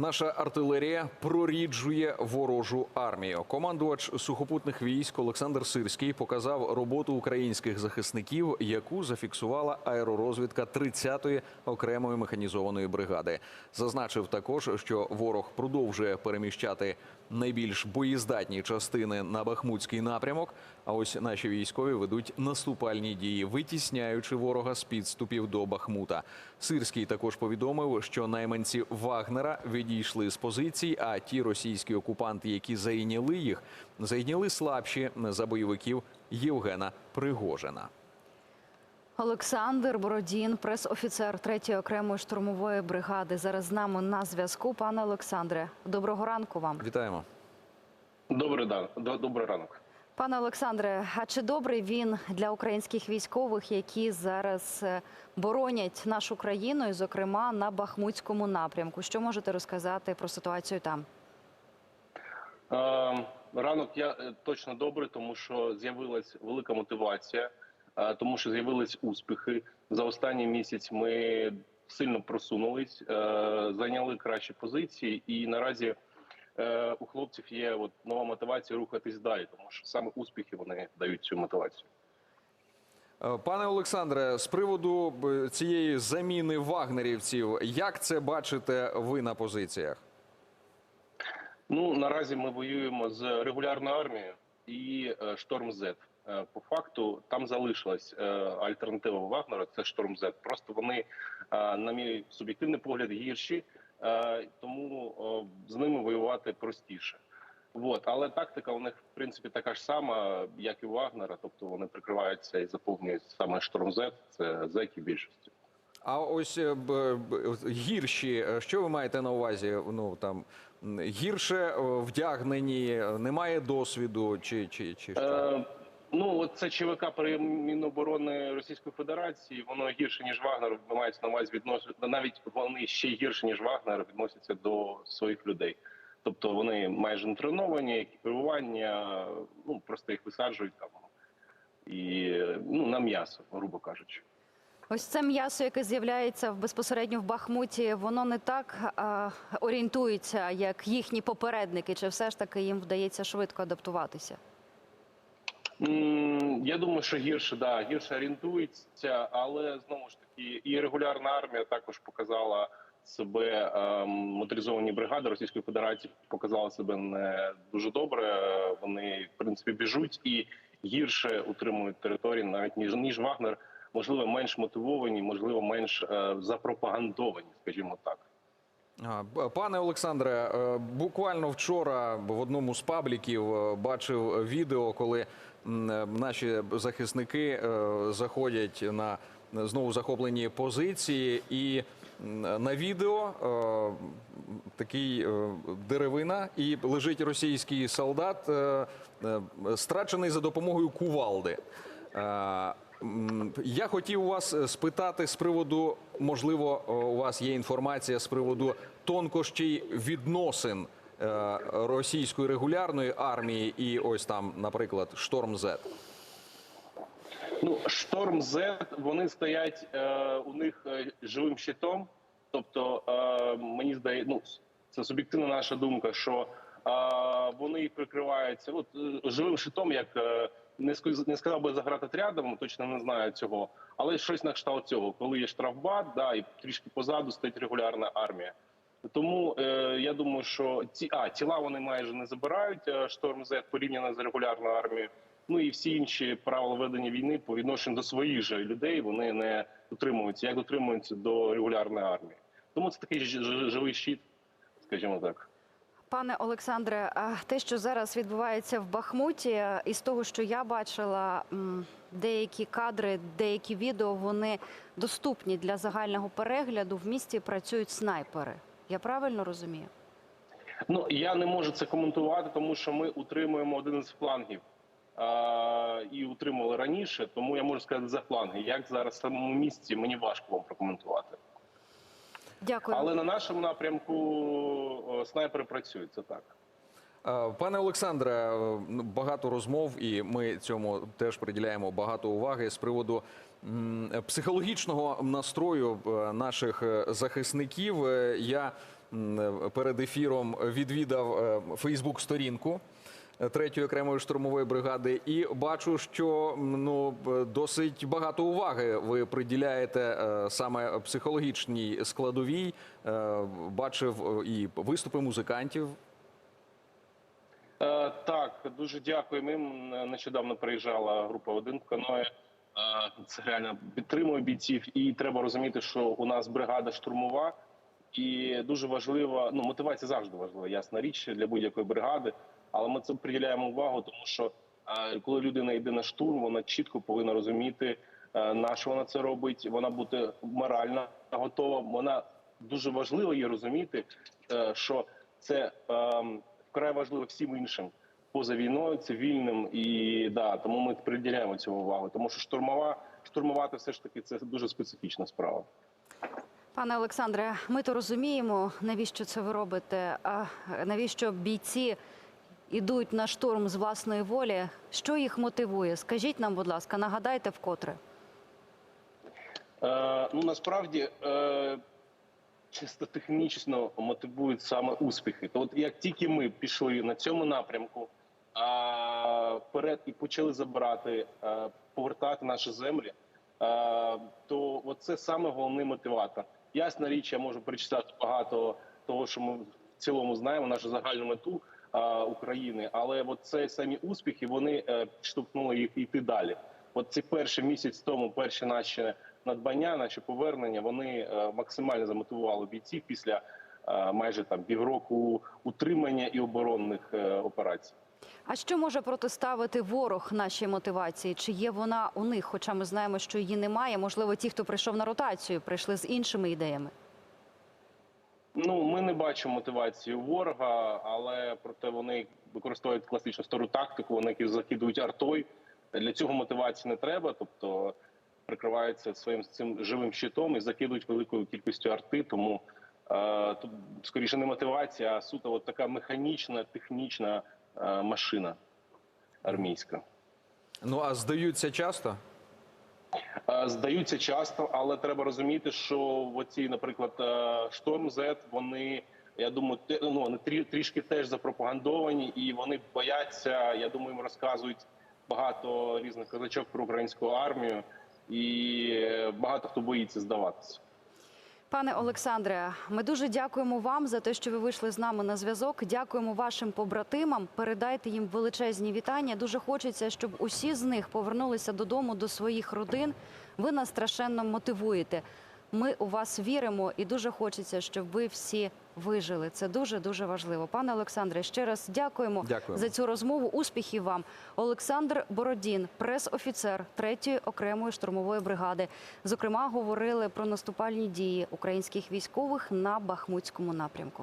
Наша артилерія проріджує ворожу армію. Командувач сухопутних військ Олександр Сирський показав роботу українських захисників, яку зафіксувала аеророзвідка 30-ї окремої механізованої бригади. Зазначив також, що ворог продовжує переміщати найбільш боєздатні частини на Бахмутський напрямок. А ось наші військові ведуть наступальні дії, витісняючи ворога з підступів до Бахмута. Сирський також повідомив, що найманці Вагнера відійшли з позицій, а ті російські окупанти, які зайняли їх, зайняли слабші за бойовиків Євгена Пригожина. Олександр Бородін, прес-офіцер 3-ї окремої штурмової бригади. Зараз з нами на зв'язку. Пане Олександре, доброго ранку вам. Вітаємо. Добрий дан, добрий ранок. Пане Олександре, а чи добрий він для українських військових, які зараз е, боронять нашу країну, і, зокрема, на Бахмутському напрямку? Що можете розказати про ситуацію там? Е, ранок я е, точно добрий, тому що з'явилась велика мотивація, тому що з'явились успіхи. За останній місяць ми сильно просунулись, зайняли кращі позиції, і наразі е, у хлопців є от нова мотивація рухатись далі, тому що саме успіхи вони дають цю мотивацію. Е, Пане Олександре, з приводу цієї заміни вагнерівців, як це бачите ви на позиціях? Ну наразі ми воюємо з регулярною армією і е, Шторм З. Е, По факту там залишилась альтернатива Вагнера. Це Шторм З. Просто вони, на мій суб'єктивний погляд, гірші, тому е, з ними воювати простіше. Вот. Але тактика у них в принципі така ж сама, як і у Вагнера. Тобто вони прикриваються і заповнюють саме Шторм З. Це зеки більшості. А ось е, б, гірші, що ви маєте на увазі? Ну там гірше е, вдягнені, немає досвіду, чи, чи, чи що? Е, ну, от це ЧВК при Міноборони Російської Федерації, воно гірше, ніж Вагнер, мається на увазі відноситься, навіть вони ще гірше, ніж Вагнер, відносяться до своїх людей. Тобто вони майже не треновані, екіпірування, ну просто їх висаджують там і ну, на м'ясо, грубо кажучи. Ось це м'ясо, яке з'являється безпосередньо в Бахмуті, воно не так а, орієнтується, як їхні попередники, чи все ж таки їм вдається швидко адаптуватися? Я думаю, що гірше, да, гірше орієнтується, але знову ж таки, і регулярна армія також показала себе. ем, Моторизовані бригади Російської Федерації показали себе не дуже добре. Е, Вони в принципі біжуть і гірше утримують території, навіть ніж ніж Вагнер. Можливо, менш мотивовані, можливо, менш е, запропагандовані, скажімо так. Пане Олександре, е, буквально вчора в одному з пабліків е, бачив відео, коли е, наші захисники заходять на знову захоплені позиції, і на відео такий деревина, і лежить російський солдат, страчений за допомогою кувалди. Е, Я хотів вас е, спитати з приводу, можливо, е, у вас є інформація з приводу тонкощей відносин російської регулярної армії і ось там, наприклад, Шторм З. Ну, шторм Z, вони стоять е, у них живим щитом. Тобто, е, мені здається, ну це суб'єктивна наша думка, що е, вони прикриваються от, живим щитом, як е, не не сказав би загратотрядом, точно не знаю цього, але щось на кшталт цього, коли є штрафбат, да, і трішки позаду стоїть регулярна армія. Тому е, я думаю, що ці а тіла вони майже не забирають е, шторм Z порівняно з регулярною армією. Ну і всі інші правила ведення війни по відношенню до своїх же людей вони не дотримуються, як дотримуються до регулярної армії. Тому це такий живий щит, скажімо так. Пане Олександре, те, що зараз відбувається в Бахмуті, із того, що я бачила, деякі кадри, деякі відео, вони доступні для загального перегляду. В місті працюють снайпери. Я правильно розумію? Ну я не можу це коментувати, тому що ми утримуємо один із флангів а, і утримували раніше. Тому я можу сказати за фланги. Як зараз в самому місці, мені важко вам прокоментувати. Дякую. Але на нашому напрямку снайпери працюють. Це так. Е, Пане Олександре, е, ну, багато розмов, і ми цьому теж приділяємо багато уваги з приводу психологічного настрою е, наших захисників. Я перед ефіром відвідав Фейсбук-сторінку третьої окремої штурмової бригади, і бачу, що ну досить багато уваги ви приділяєте е, саме психологічній складовій. Е, Бачив е, і виступи музикантів. Так, дуже дякуємо їм. Нещодавно приїжджала група один в каное. Е, Це реально підтримує бійців. І треба розуміти, що у нас бригада штурмова, і дуже важлива. Ну, мотивація завжди важлива, ясна річ для будь-якої бригади. Але ми це приділяємо увагу, тому що е, коли людина йде на штурм, вона чітко повинна розуміти, е, на що вона це робить. Вона бути морально готова. Вона дуже важливо її розуміти, е, що це ем, вкрай важливо всім іншим поза війною, цивільним і да, тому ми приділяємо цьому увагу. Тому що штурмова штурмувати все ж таки це дуже специфічна справа. Пане Олександре, ми то розуміємо, навіщо це ви робите. А навіщо бійці йдуть на штурм з власної волі? Що їх мотивує? Скажіть нам, будь ласка, нагадайте вкотре. Е, ну насправді е, чисто технічно мотивують саме успіхи. То от як тільки ми пішли на цьому напрямку а, вперед і почали забирати, е, повертати наші землі, е, то це саме головний мотиватор. Ясна річ, я можу перечитати багато того, що ми в цілому знаємо, нашу загальну мету а, України, але от це самі успіхи вони е, підштовхнули їх йти далі. От ці перші місяць тому, перші наші надбання, наші повернення, вони е, максимально замотивували бійців після е, майже там півроку утримання і оборонних е, операцій. А що може протиставити ворог нашій мотивації? Чи є вона у них? Хоча ми знаємо, що її немає. Можливо, ті, хто прийшов на ротацію, прийшли з іншими ідеями. Ну, ми не бачимо мотивації у ворога, але проте вони використовують класичну стару тактику. Вони закидують артою. Для цього мотивації не треба, тобто прикриваються своїм цим живим щитом і закидують великою кількістю арти. Тому е, тут скоріше не мотивація, а суто от така механічна, технічна е, машина армійська. Ну а здаються часто. Е, Здаються часто, але треба розуміти, що оці, наприклад, е, Шторм Z, вони, я думаю, ну, вони трі- трішки теж запропагандовані, і вони бояться. Я думаю, їм розказують багато різних казачок про українську армію, і е, багато хто боїться здаватися. Пане Олександре, ми дуже дякуємо вам за те, що ви вийшли з нами на зв'язок. Дякуємо вашим побратимам. Передайте їм величезні вітання. Дуже хочеться, щоб усі з них повернулися додому до своїх родин. Ви нас страшенно мотивуєте. Ми у вас віримо, і дуже хочеться, щоб ви всі вижили. Це дуже дуже важливо. Пане Олександре, ще раз дякуємо, Дякуємо. за цю розмову. Успіхів вам, Олександр Бородін, прес-офіцер 3-ї окремої штурмової бригади. Зокрема, говорили про наступальні дії українських військових на Бахмутському напрямку.